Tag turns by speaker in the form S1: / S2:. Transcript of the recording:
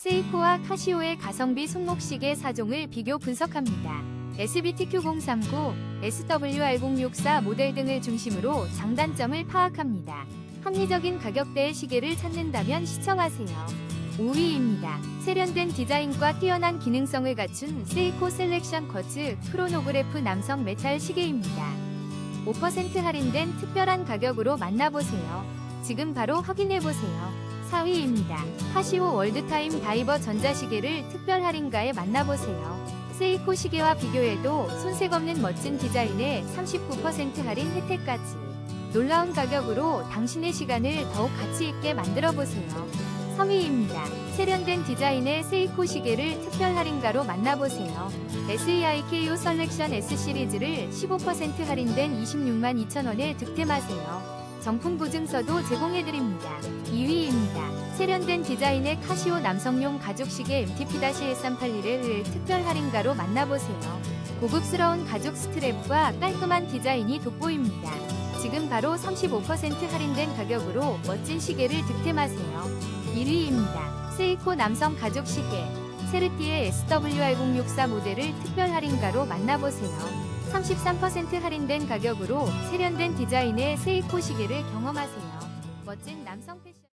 S1: 세이코와 카시오의 가성비 손목시계 4종을 비교 분석합니다. SBTQ039, SWR064 모델 등을 중심으로 장단점을 파악합니다. 합리적인 가격대의 시계를 찾는다면 시청하세요. 5위입니다. 세련된 디자인과 뛰어난 기능성을 갖춘 세이코 셀렉션 쿼츠 크로노그래프 남성 메탈 시계입니다. 5% 할인된 특별한 가격으로 만나보세요. 지금 바로 확인해보세요. 4위입니다. 카시오 월드타임 다이버 전자시계를 특별 할인가에 만나보세요. 세이코 시계와 비교해도 손색 없는 멋진 디자인에 39% 할인 혜택까지. 놀라운 가격으로 당신의 시간을 더욱 가치 있게 만들어 보세요. 3위입니다. 세련된 디자인의 세이코 시계를 특별 할인가로 만나보세요. SEIKO 셀렉션 S 시리즈를 15% 할인된 26만 2천 원에 득템하세요. 정품 보증서도 제공해드립니다. 2위입니다. 세련된 디자인의 카시오 남성용 가죽 시계 MTP-1381을 특별 할인가로 만나보세요. 고급스러운 가죽 스트랩과 깔끔한 디자인이 돋보입니다. 지금 바로 35% 할인된 가격으로 멋진 시계를 득템하세요. 1위입니다. 세이코 남성 가죽 시계 세르티의 SWR064 모델을 특별 할인가로 만나보세요. 33% 할인된 가격으로 세련된 디자인의 세이코 시계를 경험하세요. 멋진 남성 패션